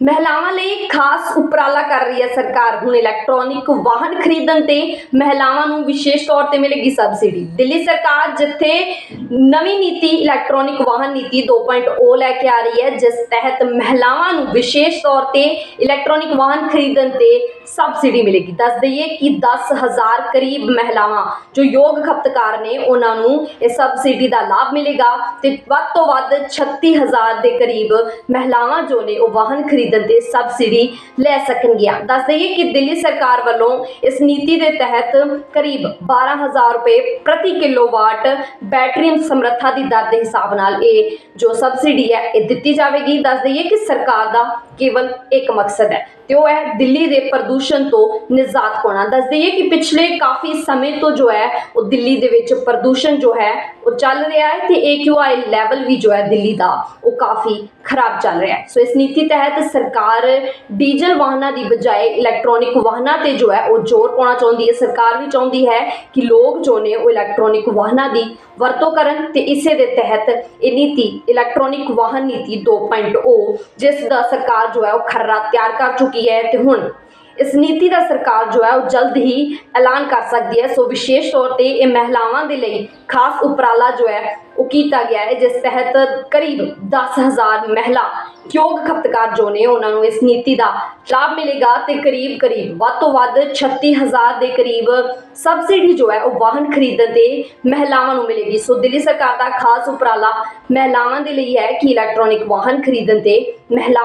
ਮਹਿਲਾਵਾਂ ਲਈ ਖਾਸ ਉਪਰਾਲਾ ਕਰ ਰਹੀ ਹੈ ਸਰਕਾਰ। ਹੁਣ ਇਲੈਕਟ੍ਰੋਨਿਕ ਵਾਹਨ ਖਰੀਦਣ ਤੇ ਮਹਿਲਾਵਾਂ ਨੂੰ ਵਿਸ਼ੇਸ਼ ਤੌਰ ਤੇ ਮਿਲੇਗੀ ਸਬਸਿਡੀ। ਦਿੱਲੀ ਸਰਕਾਰ ਜਿੱਥੇ ਨਵੀਂ ਨੀਤੀ, ਇਲੈਕਟ੍ਰੋਨਿਕ ਵਾਹਨ ਨੀਤੀ 2.0 ਲੈ ਕੇ ਆ ਰਹੀ ਹੈ, ਜਿਸ ਤਹਿਤ ਮਹਿਲਾਵਾਂ ਨੂੰ ਵਿਸ਼ੇਸ਼ ਤੌਰ ਤੇ ਇਲੈਕਟ੍ਰੋਨਿਕ ਵਾਹਨ ਖਰੀਦਣ ਤੇ ਸਬਸਿਡੀ ਮਿਲੇਗੀ। ਦੱਸ ਦਈਏ ਕਿ 10000 ਕਰੀਬ ਮਹਿਲਾਵਾਂ, ਜੋ ਯੋਗ ਖਪਤਕਾਰ ਨੇ, ਉਹਨਾਂ ਨੂੰ ਇਹ ਸਬਸਿਡੀ ਦਾ ਲਾਭ ਮਿਲੇਗਾ ਤੇ ਵੱਧ ਤੋਂ ਵੱਧ 36000 ਦੇ ਕਰੀਬ ਮਹਿਲਾਵਾਂ, ਜੋ ਨੇ ਉਹ ਵਾਹਨ ਖਰੀਦਣ ਤੇ ਸਬਸਿਡੀ ਲੈ ਸਕਣਗੀਆਂ। ਦੱਸ ਦਈਏ ਕਿ ਦਿੱਲੀ ਸਰਕਾਰ ਵੱਲੋਂ ਇਸ ਨੀਤੀ ਦੇ ਤਹਿਤ ਕਰੀਬ 12000 ਰੁਪਏ ਪ੍ਰਤੀ ਕਿਲੋਵਾਟ ਬੈਟਰੀ ਸਮਰੱਥਾ ਦੀ ਦਰ ਦੇ ਹਿਸਾਬ ਨਾਲ ਇਹ ਜੋ ਸਬਸਿਡੀ ਹੈ, ਇਹ ਦਿੱਤੀ ਜਾਵੇਗੀ। ਦੱਸ ਦਈਏ ਕਿ ਸਰਕਾਰ ਦਾ ਕੇਵਲ ਇੱਕ ਮਕਸਦ ਹੈ ਤੇ ਉਹ ਹੈ ਦਿੱਲੀ ਦੇ ਪ੍ਰਦੂਸ਼ਣ ਤੋਂ ਨਿਜ਼ਾਤ ਪਾਉਣਾ। ਦੱਸ ਦਈਏ ਕਿ ਪਿਛਲੇ ਕਾਫੀ ਸਮੇਂ ਤੋਂ ਜੋ ਹੈ, ਉਹ ਦਿੱਲੀ ਦੇ ਵਿੱਚ ਪ੍ਰਦੂਸ਼ਣ ਜੋ ਹੈ, ਉਹ ਚੱਲ ਰਿਹਾ ਹੈ ਤੇ AQI ਲੈਵਲ ਵੀ ਜੋ ਹੈ ਦਿੱਲੀ ਦਾ, ਉਹ ਕਾਫੀ ਖਰਾਬ ਚੱਲ ਰਿਹਾ ਹੈ। ਸੋ ਇਸ ਨੀਤੀ ਤਹਿਤ ਸਰਕਾਰ ਡੀਜ਼ਲ ਵਾਹਨਾਂ ਦੀ ਬਜਾਏ ਇਲੈਕਟ੍ਰੋਨਿਕ ਵਾਹਨਾਂ ਤੇ ਜੋ ਹੈ, ਉਹ ਜ਼ੋਰ ਪਾਉਣਾ ਚਾਹੁੰਦੀ ਹੈ। ਸਰਕਾਰ ਵੀ ਚਾਹੁੰਦੀ ਹੈ ਕਿ ਲੋਕ ਜੋ ਨੇ, ਉਹ ਇਲੈਕਟ੍ਰੋਨਿਕ ਵਾਹਨਾਂ ਦੀ ਵਰਤੋਂ ਕਰਨ ਤੇ ਇਸੇ ਦੇ ਤਹਿਤ ਇਹ ਨੀਤੀ ਇਲੈਕਟ੍ਰੋਨਿਕ ਵਾਹਨ ਨੀਤੀ 2.0 ਜਿਸ ਦਾ ਸਰਕਾਰ ਜੋ ਹੈ ਉਹ ਖਰੜਾ ਤਿਆਰ ਕਰ ਚੁੱਕੀ ਹੈ ਤੇ ਹੁਣ ਇਸ ਨੀਤੀ ਦਾ ਸਰਕਾਰ ਜੋ ਹੈ ਉਹ ਜਲਦ ਹੀ ਐਲਾਨ ਕਰ ਸਕਦੀ ਹੈ। ਸੋ ਵਿਸ਼ੇਸ਼ ਤੌਰ ਤੇ ਇਹ ਮਹਿਲਾਵਾਂ ਦੇ ਲਈ ਖਾਸ ਉਪਰਾਲਾ ਜੋ ਹੈ ਉਹ ਕੀਤਾ ਗਿਆ ਹੈ, ਜਿਸ ਤਹਿਤ ਕਰੀਬ 10000 ਮਹਿਲਾ ਯੋਗ ਖਪਤਕਾਰ ਜੋ ਨੇ, ਉਹਨਾਂ ਨੂੰ ਇਸ ਨੀਤੀ ਦਾ ਲਾਭ ਮਿਲੇਗਾ ਤੇ ਕਰੀਬ ਕਰੀਬ ਵੱਧ ਤੋਂ ਵੱਧ 36000 ਦੇ ਕਰੀਬ ਸਬਸਿਡੀ ਜੋ ਹੈ, ਉਹ ਵਾਹਨ ਖਰੀਦਣ ਤੇ ਮਹਿਲਾਵਾਂ ਨੂੰ ਮਿਲੇਗੀ। ਸੋ ਦਿੱਲੀ ਸਰਕਾਰ ਦਾ ਖਾਸ ਉਪਰਾਲਾ ਮਹਿਲਾਵਾਂ ਦੇ ਲਈ ਹੈ ਕਿ ਇਲੈਕਟ੍ਰੋਨਿਕ ਵਾਹਨ ਖਰੀਦਣ ਤੇ ਮਹਿਲਾਵਾਂ